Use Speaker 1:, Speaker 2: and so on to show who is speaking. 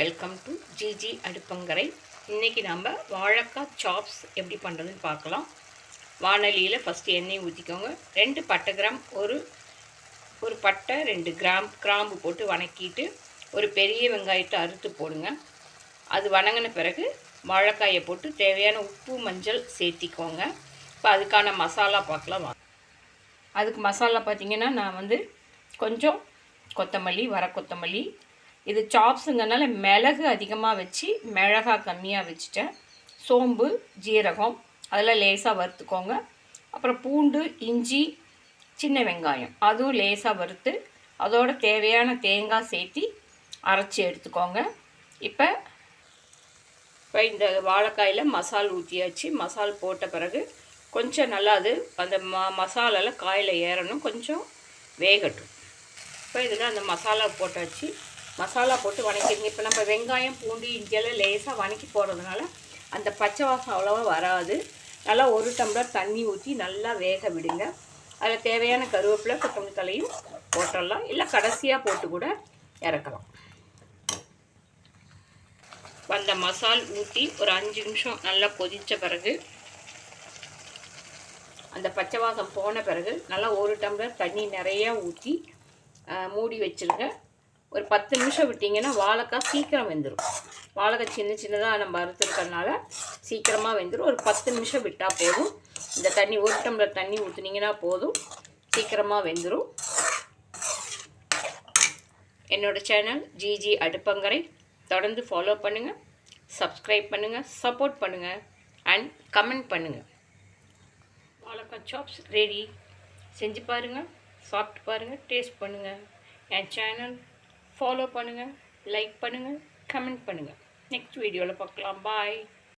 Speaker 1: Welcome to GG அடுப்பங்கரை. இன்றைக்கி நம்ம வாழைக்காய் சாப்ஸ் எப்படி பண்ணுறதுன்னு பார்க்கலாம். வானொலியில் ஃபஸ்ட்டு எண்ணெய் ஊற்றிக்கோங்க ரெண்டு பட்டை கிராம் ஒரு ஒரு பட்டை ரெண்டு கிராம் கிராம்பு போட்டு வணக்கிட்டு ஒரு பெரிய வெங்காயத்தை அறுத்து போடுங்க. அது வணங்கின பிறகு வாழைக்காயை போட்டு தேவையான உப்பு மஞ்சள் சேர்த்திக்கோங்க. இப்போ அதுக்கான மசாலா பார்க்கலாம். அதுக்கு மசாலா பார்த்தீங்கன்னா நான் வந்து கொஞ்சம் கொத்தமல்லி வர கொத்தமல்லி இது சாப்ஸுங்கனால மிளகு அதிகமாக வச்சு மிளகா கம்மியாக வச்சுட்டேன். சோம்பு ஜீரகம் அதெல்லாம் லேசாக வறுத்துக்கோங்க. அப்புறம் பூண்டு இஞ்சி சின்ன வெங்காயம் அதுவும் லேசாக வறுத்து அதோட தேவையான தேங்காய் சேர்த்தி அரைச்சி எடுத்துக்கோங்க. இப்போ இப்போ இந்த வாழைக்காயில் மசால் ஊற்றியாச்சு மசால் போட்ட பிறகு கொஞ்சம் நல்லா அது அந்த ம மசாலெல்லாம் காயில் ஏறணும். கொஞ்சம் வேகட்டும். இப்போ இதில் அந்த மசாலா போட்டாச்சு. மசாலா போட்டு வணக்கிடுங்க. இப்போ நம்ம வெங்காயம் பூண்டு இஞ்சியெல்லாம் லேசாக வணக்கி போடுறதுனால அந்த பச்சை வாசம் அவ்வளோவா வராது. நல்லா ஒரு டம்ளர் தண்ணி ஊற்றி நல்லா வேக விடுங்க. அதில் தேவையான கருவேப்பிலை கொத்தமல்லி தலையும் போட்டுடலாம். இல்லை கடைசியாக போட்டு கூட இறக்கலாம். அந்த மசால் ஊற்றி ஒரு அஞ்சு நிமிஷம் நல்லா கொதித்த பிறகு அந்த பச்சை வாசம் போன பிறகு நல்லா ஒரு டம்ளர் தண்ணி நிறையா ஊற்றி மூடி வச்சுருங்க. ஒரு பத்து நிமிஷம் விட்டிங்கன்னா வாழைக்காய் சீக்கிரம் வெந்துடும் வாழைக்காய் சின்ன சின்னதாக நம்ம அறுத்துருக்கறனால சீக்கிரமாக வெந்துடும் ஒரு பத்து நிமிஷம் விட்டால் போதும். இந்த தண்ணி ஒரு டம்ளர் தண்ணி ஊற்றுனீங்கன்னா போதும். சீக்கிரமாக வெந்துடும் என்னோடய சேனல் ஜிஜி அடுப்பங்கரை. தொடர்ந்து ஃபாலோ பண்ணுங்கள் சப்ஸ்கிரைப் பண்ணுங்கள் சப்போர்ட் பண்ணுங்கள் அண்ட் கமெண்ட் பண்ணுங்கள் வாழைக்காய் சாப்ஸ் ரெடி செஞ்சு பாருங்கள் சாப்பிட்டு பாருங்கள் டேஸ்ட் பண்ணுங்கள் என் சேனல் ஃபாலோ பண்ணுங்கள் லைக் பண்ணுங்கள் கமெண்ட் பண்ணுங்கள் நெக்ஸ்ட் வீடியோவில் பார்க்கலாம். பாய்